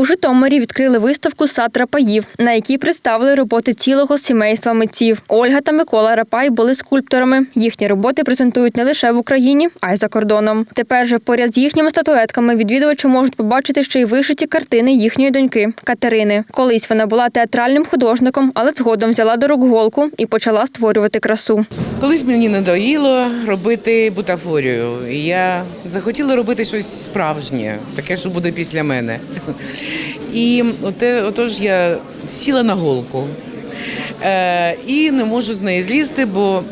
У Житомирі відкрили виставку сад рапаїв, на якій представили роботи цілого сімейства митців. Ольга та Микола Рапай були скульпторами. Їхні роботи презентують не лише в Україні, а й за кордоном. Тепер же поряд з їхніми статуетками відвідувачі можуть побачити ще й вишиті картини їхньої доньки Катерини. Колись вона була театральним художником, але згодом взяла до рук голку і почала створювати красу. Колись мені надоїло робити бутафорію. Я захотіла робити щось справжнє, таке, що буде після мене. І оте, отож я сіла на голку е, і не можу з неї злізти, бо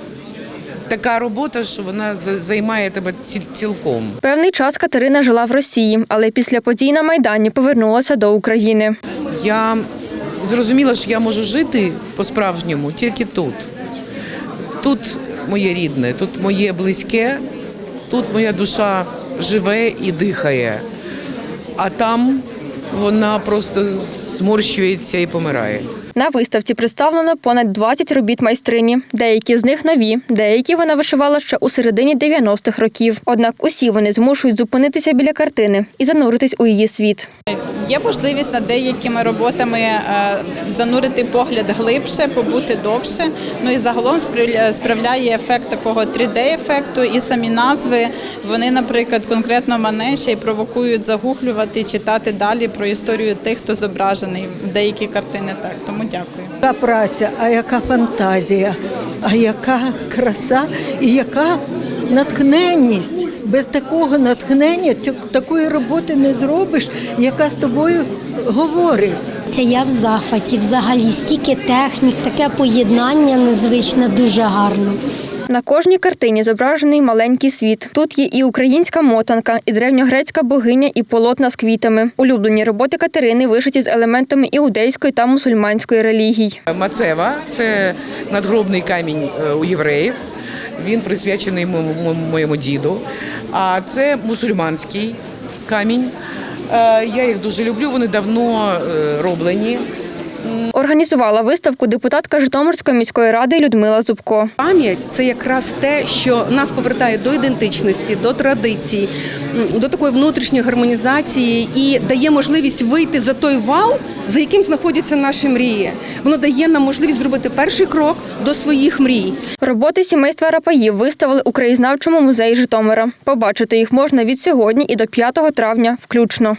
така робота, що вона займає тебе цілком. Певний час Катерина жила в Росії, але після подій на Майдані повернулася до України. Я зрозуміла, що я можу жити по-справжньому тільки тут. Тут моє рідне, тут моє близьке, тут моя душа живе і дихає, а там вона просто зморщується і помирає. На виставці представлено понад 20 робіт майстрині. Деякі з них нові, деякі вона вишивала ще у середині 90-х років. Однак усі вони змушують зупинитися біля картини і зануритись у її світ. Є можливість над деякими роботами е, занурити погляд глибше, побути довше. Ну і загалом справляє ефект такого 3D-ефекту. І самі назви вони, наприклад, конкретно мене ще й провокують загуглювати, читати далі про історію тих, хто зображений в деякі картини. Так тому дякую. Яка праця, а яка фантазія, а яка краса і яка натхненність. Без такого натхнення цю- такої роботи не зробиш, яка з тобою говорить. Це я в захваті. Взагалі стільки технік, таке поєднання незвичне, дуже гарно. На кожній картині зображений маленький світ. Тут є і українська мотанка, і древньогрецька богиня, і полотна з квітами. Улюблені роботи Катерини вишиті з елементами іудейської та мусульманської релігій. Мацева це надгробний камінь е, у євреїв. Він присвячений моєму, діду. А це мусульманський камінь. Е, Я їх дуже люблю. Вони давно е, роблені. Організувала виставку депутатка Житомирської міської ради Людмила Зубко. Пам'ять це якраз те, що нас повертає до ідентичності, до традицій, до такої внутрішньої гармонізації і дає можливість вийти за той вал, за яким знаходяться наші мрії. Воно дає нам можливість зробити перший крок до своїх мрій. Роботи сімейства Рапаїв виставили у краєзнавчому музеї Житомира. Побачити їх можна від сьогодні і до 5 травня включно.